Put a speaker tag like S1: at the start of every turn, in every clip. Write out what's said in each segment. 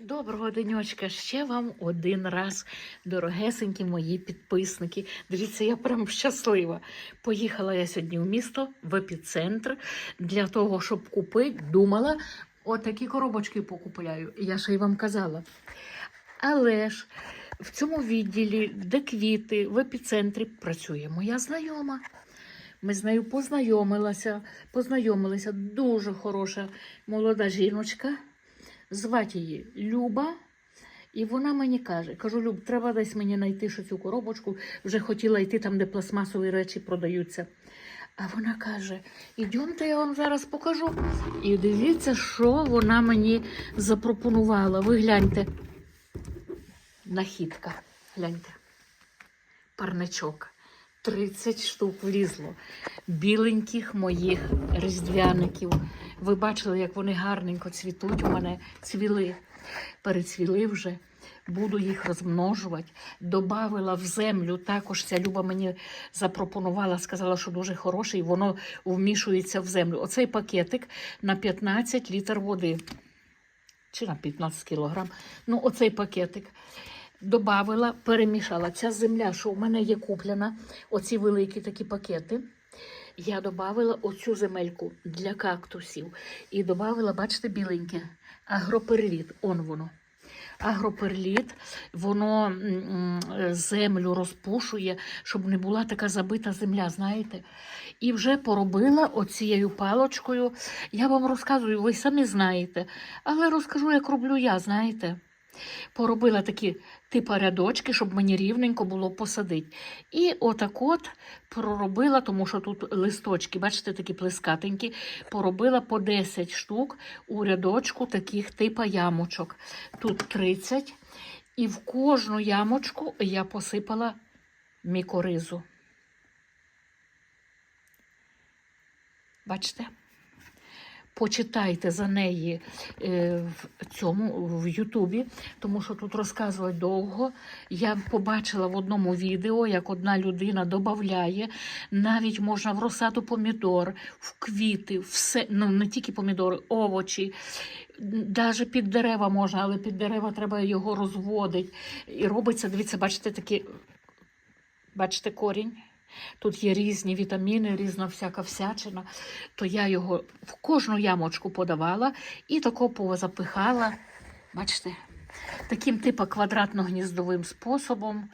S1: Доброго денечка ще вам один раз, дорогесенькі мої підписники. Дивіться, я прям щаслива. Поїхала я сьогодні в місто в епіцентр для того, щоб купити. Думала, отакі коробочки покупляю. Я ще й вам казала. Але ж в цьому відділі, де квіти, в епіцентрі працює моя знайома. Ми з нею познайомилися, познайомилися. Дуже хороша молода жіночка. Звати її Люба. І вона мені каже: кажу, Люб, треба десь мені знайти ще цю коробочку. Вже хотіла йти там, де пластмасові речі продаються. А вона каже: ідемте, я вам зараз покажу. І дивіться, що вона мені запропонувала. Ви гляньте. Нахідка. Гляньте. Парничок. 30 штук влізло. Біленьких моїх різдвяників. Ви бачили, як вони гарненько цвітуть. У мене цвіли, перецвіли вже. Буду їх розмножувати. Добавила в землю. Також ця Люба мені запропонувала, сказала, що дуже хороший, воно вмішується в землю. Оцей пакетик на 15 літр води. Чи на 15 кілограм. Ну, оцей пакетик. Добавила, перемішала. Ця земля, що у мене є куплена, оці великі такі пакети. Я додавила оцю земельку для кактусів. І додавила, бачите, біленьке, агроперліт. Он воно. Агроперліт, воно землю розпушує, щоб не була така забита земля, знаєте. І вже поробила оцією палочкою. Я вам розказую, ви самі знаєте, але розкажу, як роблю я, знаєте. Поробила такі типа рядочки, щоб мені рівненько було посадити. І отак от проробила, тому що тут листочки, бачите, такі плескатенькі, поробила по 10 штук у рядочку таких типа ямочок. Тут 30. І в кожну ямочку я посипала мікоризу. Бачите? Почитайте за неї е, в цьому в Ютубі, тому що тут розказувати довго. Я побачила в одному відео, як одна людина додає, навіть можна в розсаду помідор, в квіти, все, ну не тільки помідори, овочі. Навіть під дерева можна, але під дерева треба його розводити. І робиться, дивіться, бачите, такі, бачите, корінь. Тут є різні вітаміни, різна всяка всячина. То я його в кожну ямочку подавала і тако позапихала. Бачите, таким типу квадратно-гніздовим способом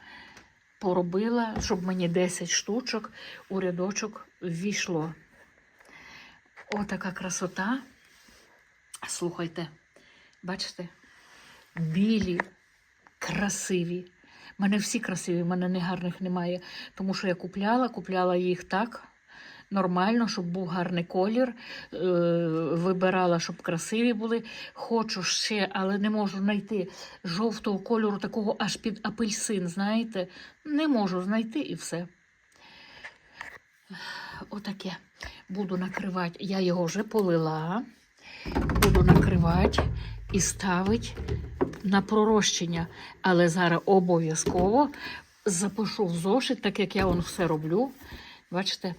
S1: поробила, щоб мені 10 штучок у рядочок ввійшло. Отака красота. Слухайте, бачите, білі, красиві. Мене всі красиві, в мене негарних немає. Тому що я купляла, купляла їх так нормально, щоб був гарний колір. Е, вибирала, щоб красиві були. Хочу ще, але не можу знайти жовтого кольору, такого аж під апельсин, знаєте. Не можу знайти і все. Отаке. Буду накривати. Я його вже полила. Буду накривати і ставити на пророщення. Але зараз обов'язково запишу в зошит, так як я вон все роблю. Бачите,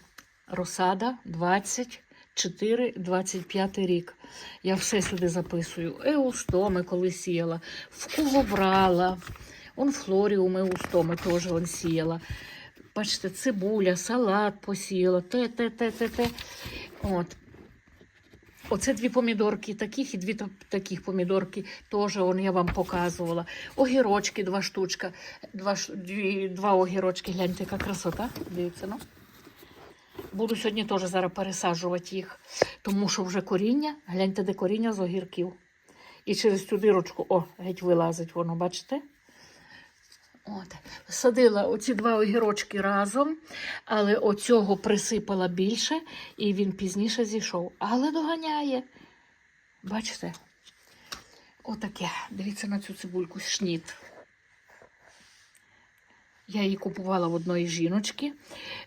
S1: розсада 24-25 рік. Я все сюди записую. Еустоми, коли сіяла, в кого брала. Он флоріуми еустоми теж он сіяла. Бачите, цибуля, салат посіяла, те, те, те, те, те. От. Оце дві помідорки таких і дві та- таких помідорки теж я вам показувала. Огірочки, два штучка, два, дві, два огірочки. Гляньте, яка красота. Дивіться, ну. Буду сьогодні теж зараз пересаджувати їх, тому що вже коріння, гляньте, де коріння з огірків. І через цю дирочку, о, геть вилазить воно, бачите? От. Садила оці два огірочки разом, але оцього присипала більше, і він пізніше зійшов. Але доганяє. Бачите? Отаке. Дивіться на цю цибульку шніт. Я її купувала в одної жіночки.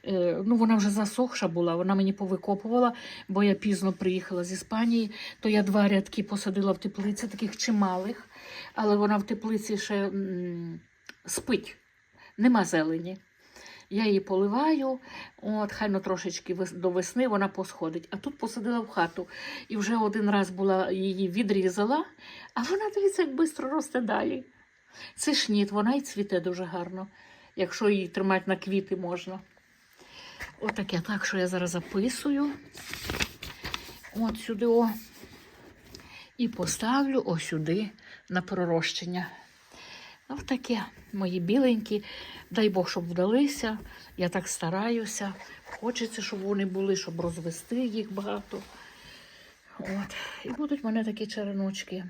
S1: Е, ну, вона вже засохша була, вона мені повикопувала, бо я пізно приїхала з Іспанії, то я два рядки посадила в теплиці, таких чималих, але вона в теплиці ще спить, нема зелені. Я її поливаю, от, хай ну трошечки до весни вона посходить. А тут посадила в хату. І вже один раз була її відрізала, а вона дивіться, як швидко росте далі. Це шніт, вона і цвіте дуже гарно, якщо її тримати на квіти можна. Отаке, так що я зараз записую. От сюди о. І поставлю ось сюди на пророщення. Ось таке, мої біленькі. Дай Бог, щоб вдалися. Я так стараюся. Хочеться, щоб вони були, щоб розвести їх багато. От. І будуть в мене такі череночки.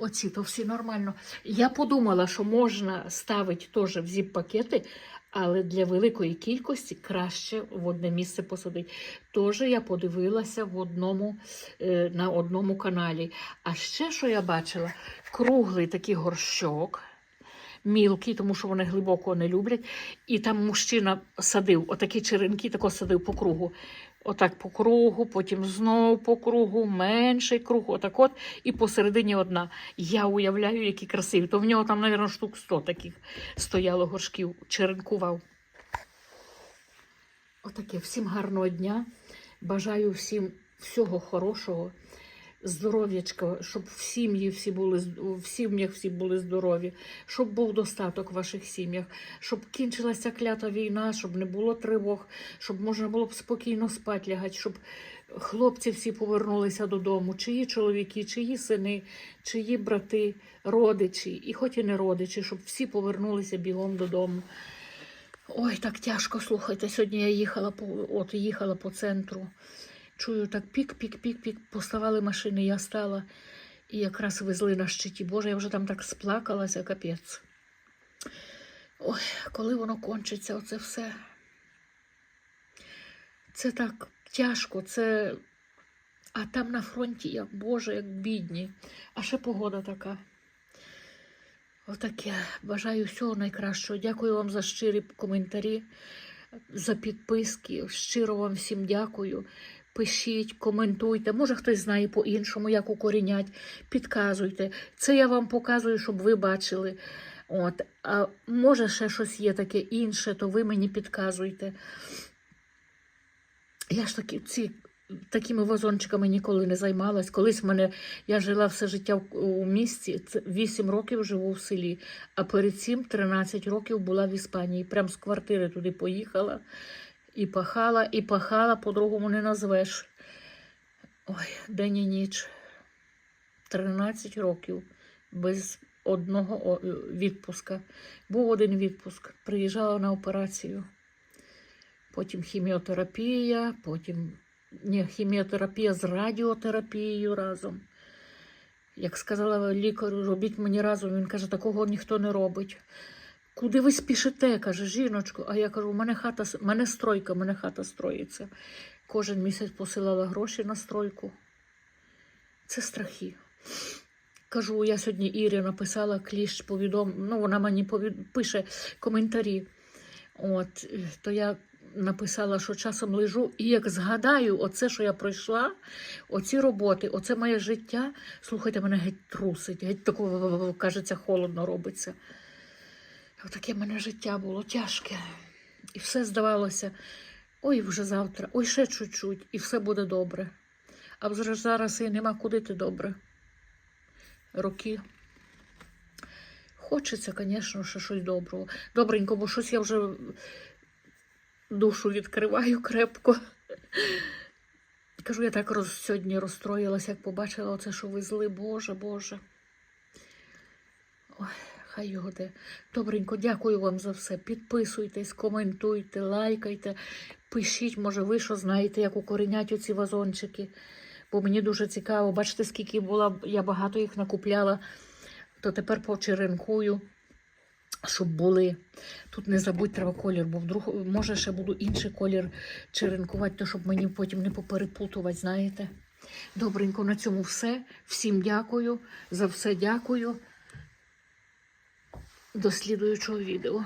S1: Оці то всі нормально. Я подумала, що можна ставити теж в зіп-пакети, але для великої кількості краще в одне місце посадити. Теж я подивилася в одному, е, на одному каналі. А ще, що я бачила, круглий такий горщок, мілкий, тому що вони глибоко не люблять. І там мужчина садив, отакі черенки, тако садив по кругу. Отак по кругу, потім знову по кругу, менший круг, отак от, і посередині одна. Я уявляю, які красиві. То в нього там, мабуть, штук 100 таких стояло горшків, черенкував. Отаке. Всім гарного дня. Бажаю всім всього хорошого, здоров'ячка, щоб в сім'ї всі були в сім'ях всі були здорові, щоб був достаток в ваших сім'ях, щоб кінчилася клята війна, щоб не було тривог, щоб можна було б спокійно спати лягати, щоб хлопці всі повернулися додому, чиї чоловіки, чиї сини, чиї брати, родичі, і хоч і не родичі, щоб всі повернулися бігом додому. Ой, так тяжко слухайте. Сьогодні я їхала по от їхала по центру. Чую, так пік, пік, пік, пік. Поставали машини, я стала і якраз везли на щиті. Боже, я вже там так сплакалася, капець. Ой, коли воно кончиться, оце все. Це так тяжко, це. А там на фронті, як Боже, як бідні. А ще погода така. Отаке. Бажаю всього найкращого. Дякую вам за щирі коментарі, за підписки. Щиро вам всім дякую. Пишіть, коментуйте. Може, хтось знає по-іншому, як укорінять. Підказуйте. Це я вам показую, щоб ви бачили. От. А може, ще щось є таке інше, то ви мені підказуйте. Я ж таки ці. Такими вазончиками ніколи не займалась. Колись мене я жила все життя у місті, 8 років живу в селі, а перед цим 13 років була в Іспанії. Прям з квартири туди поїхала і пахала, і пахала, по-другому не назвеш. Ой, день і ніч. 13 років без одного відпуска. Був один відпуск. Приїжджала на операцію. Потім хіміотерапія, потім ні, хіміотерапія з радіотерапією разом. Як сказала лікарю, робіть мені разом, він каже, такого ніхто не робить. Куди ви спішите? каже, жіночко. А я кажу, у мене хата, мене стройка, у мене хата строїться. Кожен місяць посилала гроші на стройку. Це страхи. Кажу, я сьогодні Ірі написала кліщ повідом. Ну, вона мені повід... пише коментарі. От, то я написала, що часом лежу, і як згадаю, оце, що я пройшла, оці роботи, оце моє життя. Слухайте, мене геть трусить, геть такого, кажеться, холодно робиться. Отаке мене життя було тяжке. І все здавалося, ой, вже завтра, ой, ще чуть-чуть, і все буде добре. А вже зараз і нема куди ти добре. Роки. Хочеться, звісно, ще щось доброго. Добренько, бо щось я вже душу відкриваю крепко. Кажу, я так роз, сьогодні розстроїлася, як побачила оце, що везли. Боже, Боже. Ой, хай його де. Добренько, дякую вам за все. Підписуйтесь, коментуйте, лайкайте, пишіть, може, ви що знаєте, як укорінять оці вазончики. Бо мені дуже цікаво. Бачите, скільки була, я багато їх накупляла, то тепер почеренкую щоб були. Тут не забудь, треба колір, бо вдруг може ще буду інший колір черенкувати, то щоб мені потім не поперепутувати, знаєте. Добренько, на цьому все. Всім дякую. За все дякую. До слідуючого відео.